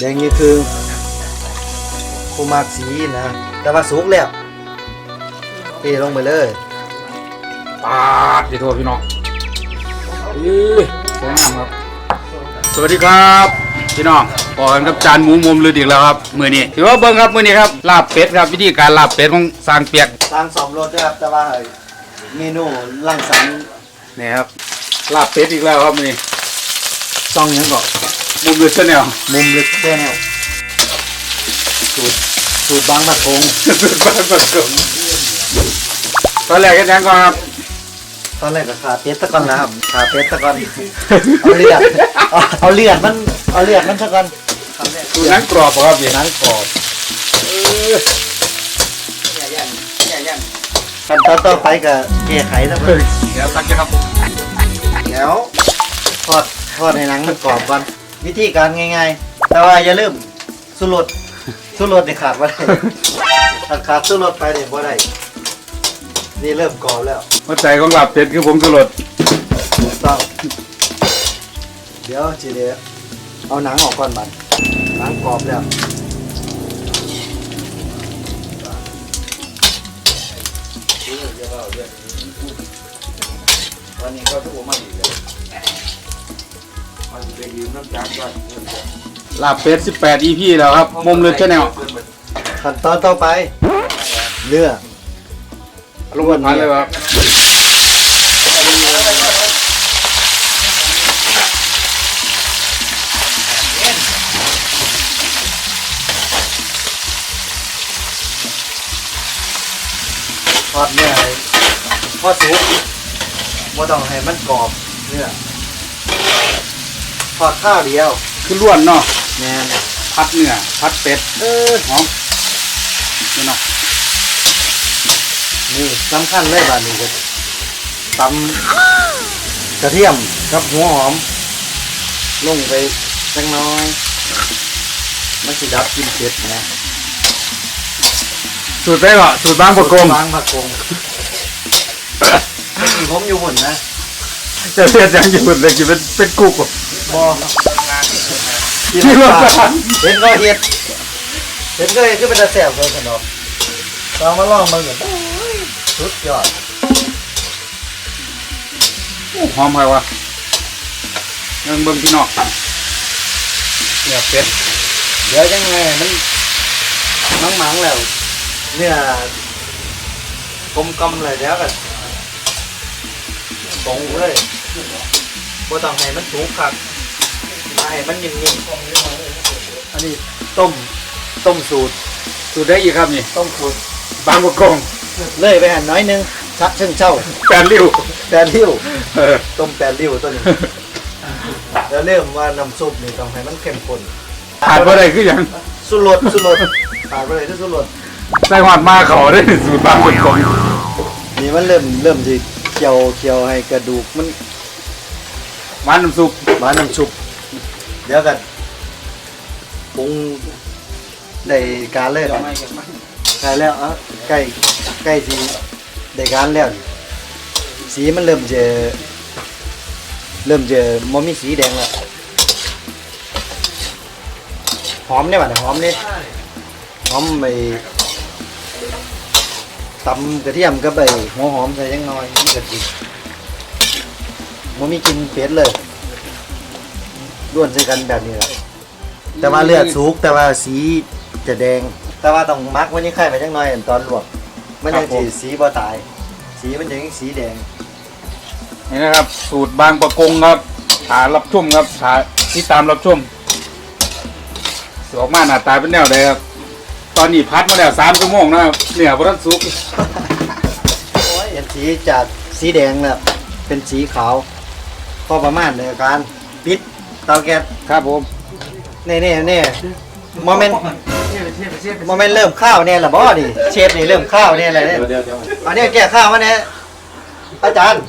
แดงนี่คือผู้มากสีนะ แต่ว่าสุกแล้วเทลงไปเลยปาดดีโทษพี่น้องอีสวยงามครับ สวัสดีครับ พี่น้องพอกันกับจานหมูมุมลืออีกแล้วครับมือนี้ถือว่าเบิ้งครับมือนี้ครับลาบเป็ดครับวิธีการลาบเป็ดของสร้างเปียกทางสอมรถนะครับแต่ว่าเมนูร่างสรรค์นี่ครับลาบเป็ดอีกแล้วครับมือนี้ซ่องหยังก็ มุมลือชาแนลมุมลึกแค่แนวสูตรสูตรบางมะคงสุดบ้านประกมตอนแรกก็ยังก่อนครับตอนแรกก็ขาเป็ดตะก่อนนะครับขาเป็ดตะก่อนเอาเลือดเอาเอาเลือดมันเอาเลือดมันตะก่อนคำแรกสูตรนั้นกรอบบ่ครับพี่หนังกรอบเออขั้นตอนต่อไปก็แก้ไขนะเพื่อนเดี๋ยวตักนะครับเดี๋ยวทอดทอดในหนังมันกรอบก่อน วิธีการง่ายๆ แต่ว่าอย่าลืมสุรสสุรสเนี่ยขาดไ่ได้ถ้าขาดสุรสไปเนี่ยบ่ได้นี่เริ่มกรอบแล้วหัวใจของลาบเป็ดคือผมสุรสถูกต้องเดี๋ยวจีเดียวเอาหนังออกก่อนบันหนังกรอบแล้ววันนี้ก็ทุกคนมาอีกแล้ว มันไปยืมน้ำจากก่อนลาบเป็ด18 EP แล้วครับมุมลือชาแนลขั้นตอนต่อไป เลือกลงบนพันเลยครับทอดเนื้อให้ทอดสุกบ่ต้องให้มันกรอบเนื้อ ทอดข้าวเดียวคือล้วนเนาะแม่นพัดเนื้อพัดเป็ดเออหอมนี่เนาะนี่สำคัญเลยบาดนี้ก็ตำกระเทียมกับหัวหอมลงไปจังน้อยมันสิดับกลินเผ็ดนะสูตรได้เหรอสูตรบางประกงบางผักกงมีผมอยู่หุ่นนะ จะเสียจังอยู่เลยกินเป็นเป็นกุ๊กอะบอที่ว่าเห็นก็เห็ดเห็นก็เห็ดคือเป็นตาแสบเลยสนอลองมาลองมึงกันสุดยอดโอ้หอมไปวะเบิ่งเบิ่งพี่นองเนี่ยเป็ดเดี๋ยวยังไงมันมังมังๆแล้ว เนี่ยกลมกลมๆเลยเดี๋ยวกัน ตรงเลยบ่ต้องให้มันสูงครับมาให้มันนิ่มๆอันนี้ต้มต้มสูตร สูตรได้อีกครับนี่ต้มสูตรบางประกงเลยไปหันน้อยหนึงชะเชิงเช่าแปดริ้วแปดริ้ว เออ ต้มแปดริ้วตัวนี้ แล้วเริ่มว่าน้ำซุปนี่ต้องให้มันเข้มข้นขาดบ่ได้คือหยังสุรสสุรสขาดไปเลยที่สุรสใส่หอดมาเขาได้สูตรบางประกงนี่มันเริ่มเริ่มที่เคี่ยวเคี่ยวให้กระดูกมันหวานน้ำซุปมาน้ำซุปเดี๋ยวกันปรุงได้การเลยนะใกล้แล้วเอะใกล้ใกล้สีได้การแล้วนี่สีมันเริ่มจะเริ่มจะมมีสีแดงแล้วหอมเนี่ยว่ะเนี่ยหอมเนี่ยหอมไป ตำกระเทียมกับใบหัวหอมใส่ยังน้อยนี่กระดิ่มันมีกลินเป็ดเลยร่วนใส่กันแบบนี้แหละแต่ว่าเลือดสุกแต่ว่าสีจะแดง แต่ว่าต้องมักไว้นี่ไข่ไปจังน้อยตอนลวกมันยังสีสีบ่ตาย สีมันยังสีแดงนี่นะครับ สูตรบางประกงครับหารับชมครับหาที่ตามรับชมสออกมาหน้าตาเป็นแนวใดครับ ตอนนี้พัดมาแล้วสามชั่วโมงนะครับเนี่ยพระสุกเห็นสีจากสีแดงแล้วเป็นสีขาวพอประมาณในการปิดเตาแก๊สครับผมเน่เน่เน่โมเมนต์โมเมนต์เริ่มข้าวเนี่ยละบ่ดิเชฟนี่เริ่มข้าวเนี่ยแหละเนี่ยอันนี้แก้ข้าวมาเนี่ยอาจารย์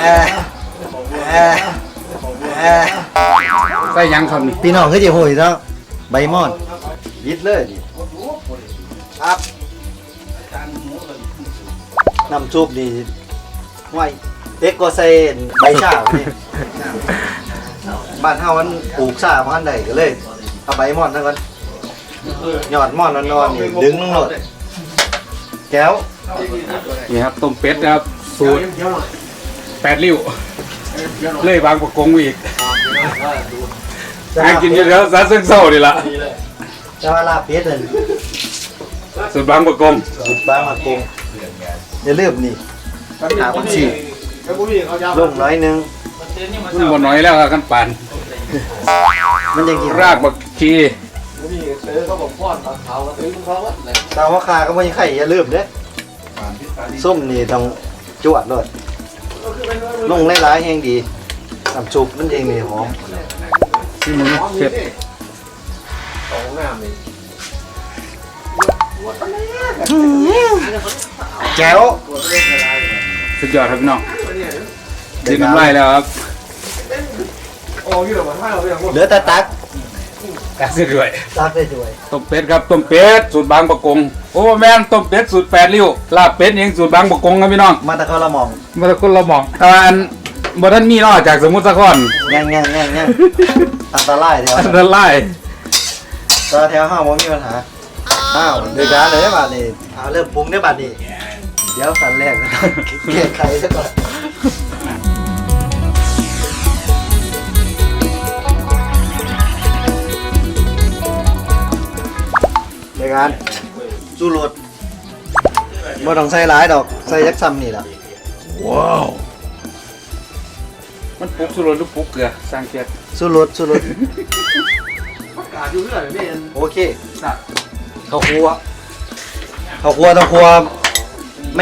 เอ่อเอ่อเอ่อ ใส่หยังครับนี่พี่น้องคือจะโหยแล้วใบมอนยิดเลยดิครับน้ำซุปนี่ไว้เด็กก็ใส่ใบชานี่บ้านเฮามันปลูกชาพันใดก็เลยเอาใบม่อนนั่นก่อนยอดม่อนนอนๆนี่ดึงลงโลดแก้วนี่ครับต้มเป็ดนะครับสูตรแปดริ้ว เลยบางประกงอีกหากินอยู่แล้วซาซึ่งเศร้าดีละจะว่าลาบเป็ดนั่นสูตรบางประกงสุดบ้างมากงอย่าลืมนี่หาคนฉีดลงน้อยหนึงมันบ่น้อยแล้วครับขั้นปานมันยังกินรากบักชีตามว่าคาก็ไม่ใช่ไข่อย่าลืมเด้อส้มนี่ต้องจวดเลย ลงหลายๆแห้งดีน้ำซุปมันเองนี่หอมที่มึงเผ็ดแก้วสุดยอดครับพี่น้องดินน้ำลายแล้วครับเหลือแต่ตัก กาเสียด้วยตักได้ด้วยต้มเป็ดครับต้มเป็ดสูตรบางประกง โอ้แม่นต้มเป็ดสูตรแปดริ้วลาบเป็ดเองสูตรบางประกงครับพี่น้องมาตะเขาละหมองมาตะคนเรามองแต่ว่าอันบ่ท่านมีเนอกจากสมุทรสาครแง่งแง่งแง่งแง่งอันตรายแถวอันนั้นไล่ตอนแถวห้าวผมมีปัญหาอ้าวเดือดร้อนเลยได้บัดนี้เอาเริ่มปรุงได้บัดนี้เดี๋ยวสันแรกก็ต้องแก้ไขซะก่อนในการ สู้รถบ่ต้องใส่หลายดอก ใส่ยักษ์ซ้ำนี่แหละว้าว มันปลุกสุรสหรือปลุกเกลือสร้างเกียรติสู้รถสู้รถโอเคข้าวคั่วข้าวคั่วต้องคั่ว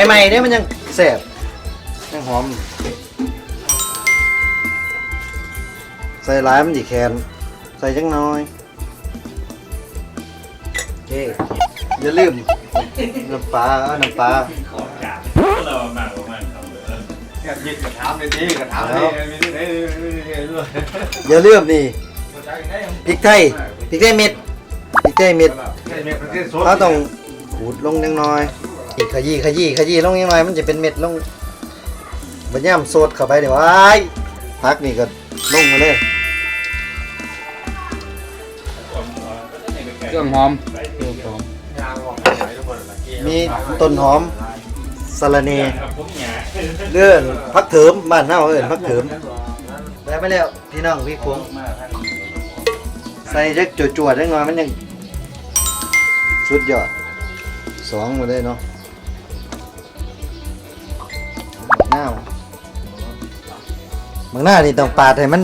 ใหม่ๆเนี่ยมันยังแซ่บยังหอม ใส่หลายมันดีแคนใส่จังน้อยโอเค อย่าลืมน้ำปลาเอาน้ำปลาเรามากกว่ามันทำเลยอยากยิดกระถามเลยดิกระถามเลยมีที่ไหนมีที่ไหนด้วยอย่าลืมนี่พริกไทยพริกไทยเม็ดพริกไทยเม็ดประเทศโซนเราต้องขูดลงนิดหน่อยอีกขยี้ขยี้ขยี้ลงนิดหน่อยมันจะเป็นเม็ดลงบัญย่ำโซดเข้าไปเดี๋ยวไอ้ายพักนี่ก็ลงมาเลยเครื่องหอมมี มีต้นหอมสะระเนเลื่อนพักเถิมบ้านเฮาเอินพักเถิมแล้วไม่แล้วพี่น้องพี่คงใส่เจักจวดๆได้หน่อยมันยังสุดยอดสองมาเลยเนาะหน้าบางหน้านี่ต้องปาดให้มัน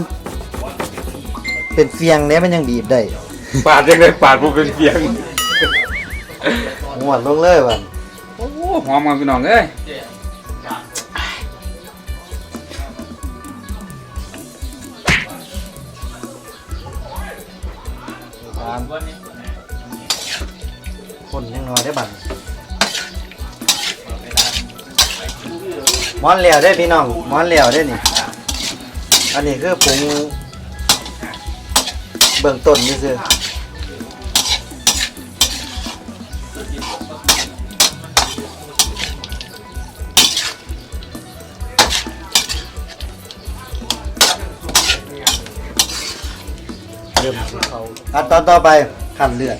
เป็นเฟียงเนี้ยมันยังบีบได้ ปาดยังไงปาดผู้เป็นเพียง หวดลงเลยว่ะโอ้หอมครับพี่น้องเอ้ยคนยังน้อยได้บัตรมอนเหลียวได้พี่น้องมอนเหลียวได้นี่ อันนี้คือปรุงเบื้องต้นนี่คือ ขาอันตอนต่อไปขั้นเลือด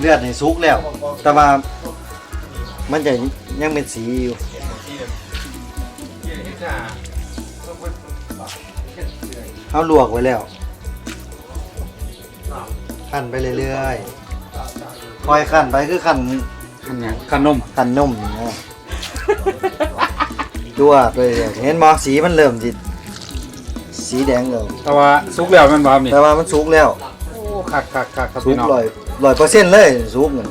เลือดในซุกแล้ว แต่ว่ามันจะยังเป็นสีอยู่เขาลวกไว้แล้วขั้นไปเรื่อยๆคอยขั้นไปคือขั้นขันหยังขนมขั้นนมนี่นะลวกไปเรื่อยๆเห็นมอสีมันเริ่มจิ สีแดงแล้วแต่ว่าสุกแล้วแมันบ่ครับนี่แต่ว่ามันสุกแล้วโอ้คักคักคักครับสุพี่กน้องร้อยร้อยเปอร์เซ็นต์เลยสุกเนี่ย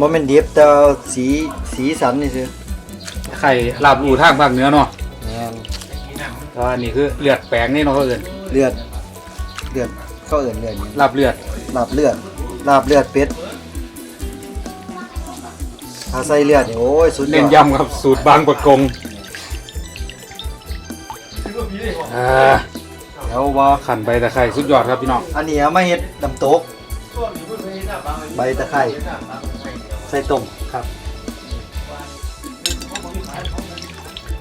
มันเป็นดิบแต่ว่าสีสีสันนี่คือไข่ลาบอูทางภาคเหนือเนาะแม่นแต่ว่านี่คือเลือดแปลงนี่เนาะเขาเอิ้นเลือดเลือดเขาเอื่นเลือดนี่ลาบเลือดลาบเลือดลาบเลือดเป็ดถ้าใส่เลือดนี่โอ้ยสุดยเน้นอดย้ำครับสูตรบางประกง อ่าเดี๋ยวบอขันใบตะไคร้สุดยอดครับพี่น้องอันนี้เอามาเฮ็ดน้ำตก ใบตะไคร้ใส่ต้มครับ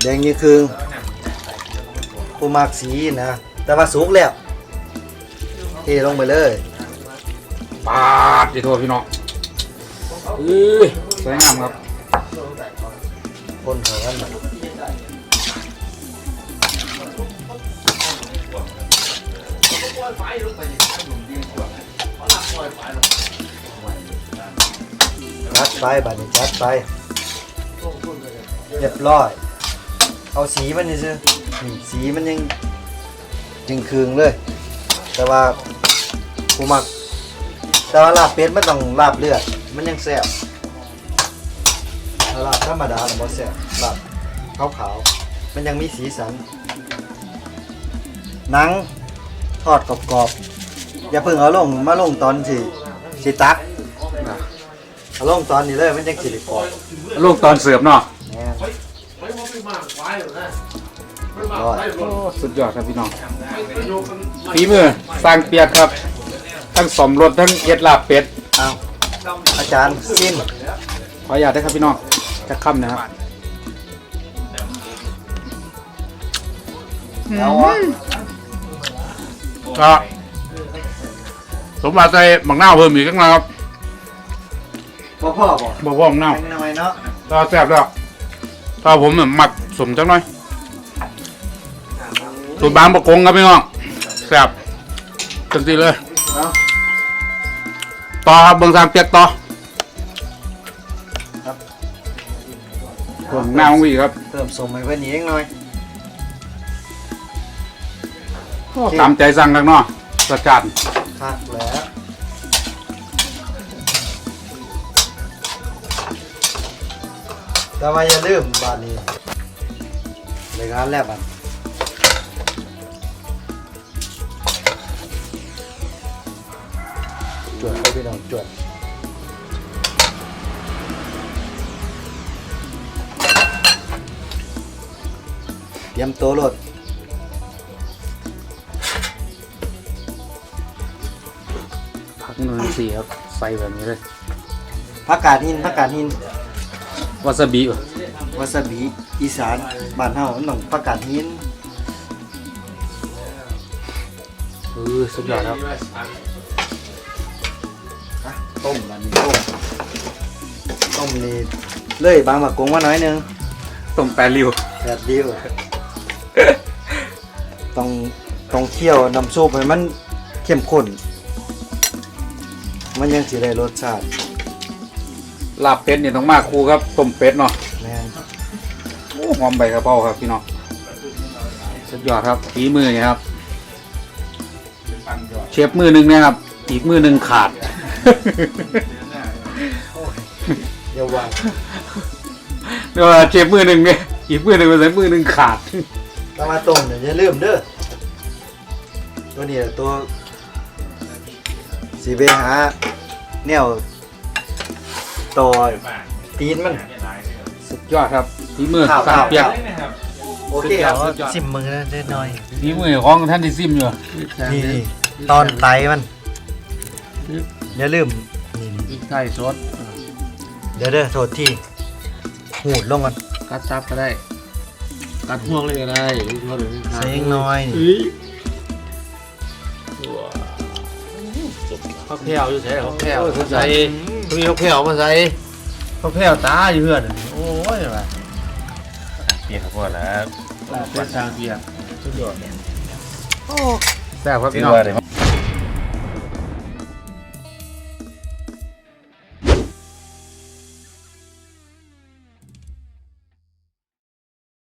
แดงยี่คือผู้มักสีนะ แต่ว่าสุกแล้วเทลงไปเลยปาดดีโทษพี่น้องเอ้ยสวยงามครับคนเขากันมัน จัดไปบัดนี้จัดไป เรียบร้อย เอาสีมันนี่ซื้อนี่สีมันยังจึงคืงเลย แต่ว่าผู้มัก แต่ว่าลาบเป็ดมันต้องลาบเลือด มันยังแซ่บถ้าลาบธรรมดาน่ะบ่แซ่บลาบขาวๆมันยังมีสีสัน หนังทอดกรอบๆอย่าเพิ่งเอาลงมาลงตอนสิสิตักเอาลงตอนนี้เลยมันจังสิได้กรอบลูกตอนเสิร์ฟเนาะแน่รอดโอ้สุดยอดครับพี่น้องฝีมือสร้างเปียกครับ ทั้งสมรสทั้งเย็ดลาบเป็ด เอาอาจารย์ซิมขออนุญาตได้ครับพี่น้องจะค่ำนะครับเอาวะ ก็สมบัติใส่หมักหน้าวเพิ่มอีกสักหน่อยครับบ่พ่อบ่บอกว่าหมักหน้าวแป้งน้อยเนาะถ้าแซ่บแล้วถ้าผมเนี่ยหมักสมจังหน่อยสูตรบางประกงครับพี่น้องแซ่บจังสิเลยเอาต่อครับเบิ่งสร้างเปียกต่อผมหน้าของวีครับ เติมสมให้เพิ่นอีกหน่อย ตามใจสั่งกันเนาะรสชาติคักแล้วแต่ว่าอย่าลืมบาดนี้รายการแรกบัดจวดไปพี่น้องจวดเตรียมตัวรถ ผักหนึ่งสี่ครับใส่แบบนี้เลยผักกาดหินผักกาดหินวาซาบิวาซาบิอีสานบ้านเฮามันต้องผักกาดหินเออสุดยอดครับอะต้มบัดนี้ต้มต้มนี่เลยบางมะกงมาหน่อยหนึงต้มแปรริวแบบเดียวต้องต้องเคี่ยวน้ำซุปให้มันเข้มข้น มันยังสิได้รสชาติลาบเป็ดเนี่ยต้องมาคู่ครับต้มเป็ดเนาะแม่นโอ้หอมใบกระเพราครับพี่น้องสุดยอดครับฝีมือเนี่ยครับ เชฟมือหนึ่งเนะครับ อีกมือหนึ่งขาดเดี๋ยววางเดี๋ยวเชฟมือหนึ่งเนี่ยอีกมือหนึ่งเป็นสมือหนึ่งขาดถ้ามาต้มเนี่ยอย่าลืมเด้อตัวนี้แหละตัว สีไปหาแนวต่อตีนมัน สุดยอดครับฝีมือข้าวสร้างเปียกโอเคสุดยอดเอาสุดยอดสิมมือได้หน่อยฝีมือของท่านที่ซิมอยู่นี่นี่ตอนไตมันอย่าลืมนี่อีกไทยซดเดี๋ยวเด้อโทษที่หูดลงกันกัดซับก็ได้ กัดห่วงเลยก็ได้ห่วงเลยใส่ยังน้อยนี่ข้าว แผ่วอยู่ใส่ข้าวแผ่วใส่มีข้าวแผ่วมาใส่ข้าวแผ่วตาอยู่เพื่อนโอ้ยว่ะเปียกพอแล้วเป็นทางเปียกสุดยอดแซ่บครับพี่น้อง